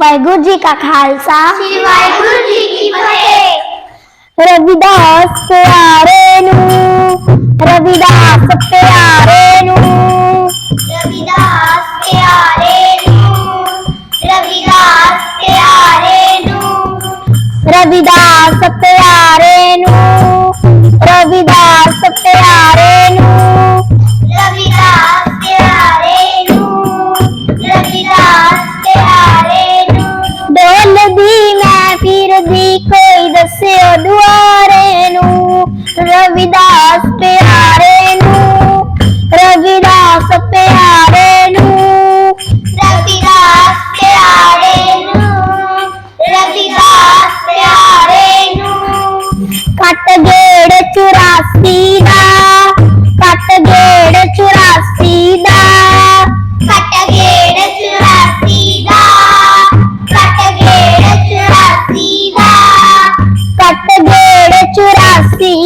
ਵਾਹਿਗੁਰੂ ਜੀ ਕਾ ਖਾਲਸਾ। ਸ੍ਰੀ ਵਾਹਿਗੁਰੂ ਜੀ ਕੀ ਫਤਿਹ। ਰਵਿਦਾਸ ਪਿਆਰੇ ਨੂੰ ਰਵਿਦਾਸ ਪਿਆਰੇ ਨੂੰ। ਰਵਿਦਾਸ ਪਿਆਰੇ ਨੂੰ ਰਵਿਦਾਸ ਪਿਆਰੇ ਨੂੰ। ਰਵਿਦਾਸ ਪਿਆਰੇ ਨੂੰ ਰਵਿਦਾਸ ਪਿਆਰੇ ਨੂੰ। ਮੈਂ ਕੋਈ ਦੱਸਿਓ ਦੁਆਰੇ ਨੂੰ, ਰਵਿਦਾਸ ਪਿਆਰੇ ਨੂੰ, ਰਵਿਦਾਸ ਪਿਆਰੇ ਨੂੰ, ਰਵਿਦਾਸ ਪਿਆਰੇ ਨੂੰ, ਰਵਿਦਾਸ ਪਿਆਰੇ ਨੂੰ, ਕੱਟ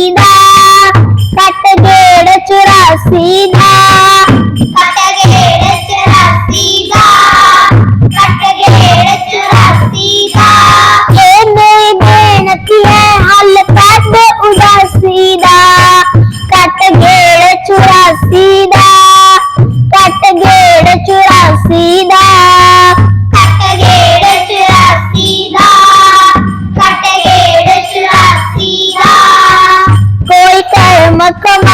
సీదా కట్టగేడ చురా సీదా. Welcome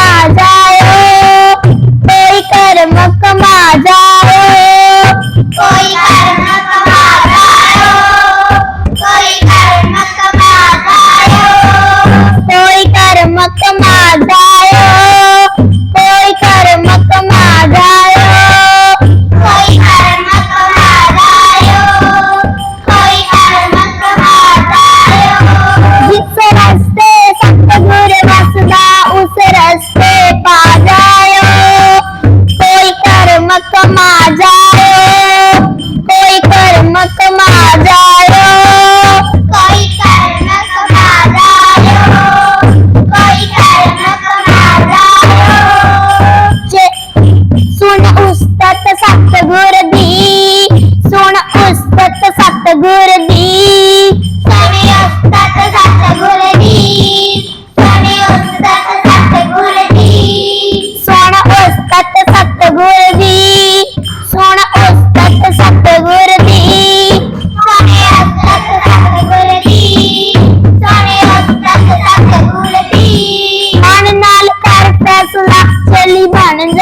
and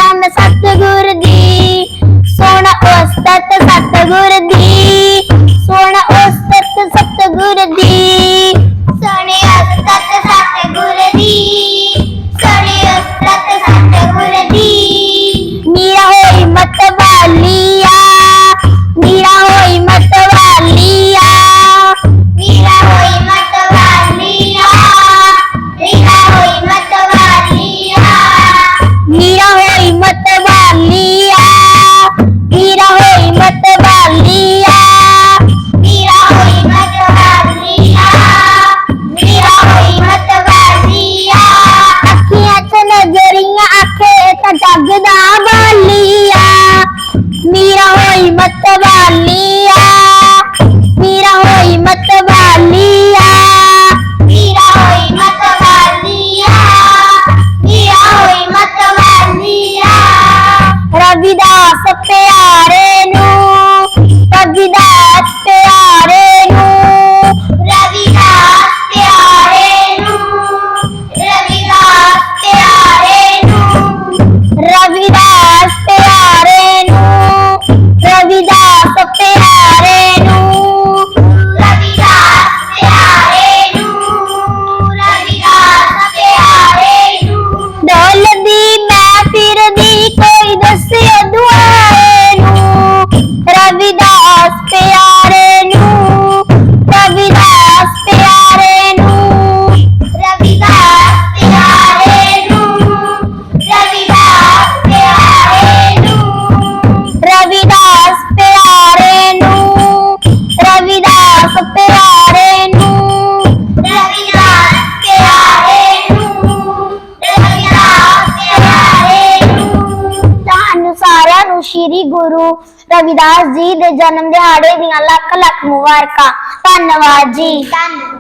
ਸ੍ਰੀ ਗੁਰੂ ਰਵਿਦਾਸ ਜੀ ਦੇ ਜਨਮ ਦਿਹਾੜੇ ਦੀਆਂ ਲੱਖ ਲੱਖ ਮੁਬਾਰਕਾਂ। ਧੰਨਵਾਦ ਜੀ। ਧੰਨਵਾਦ।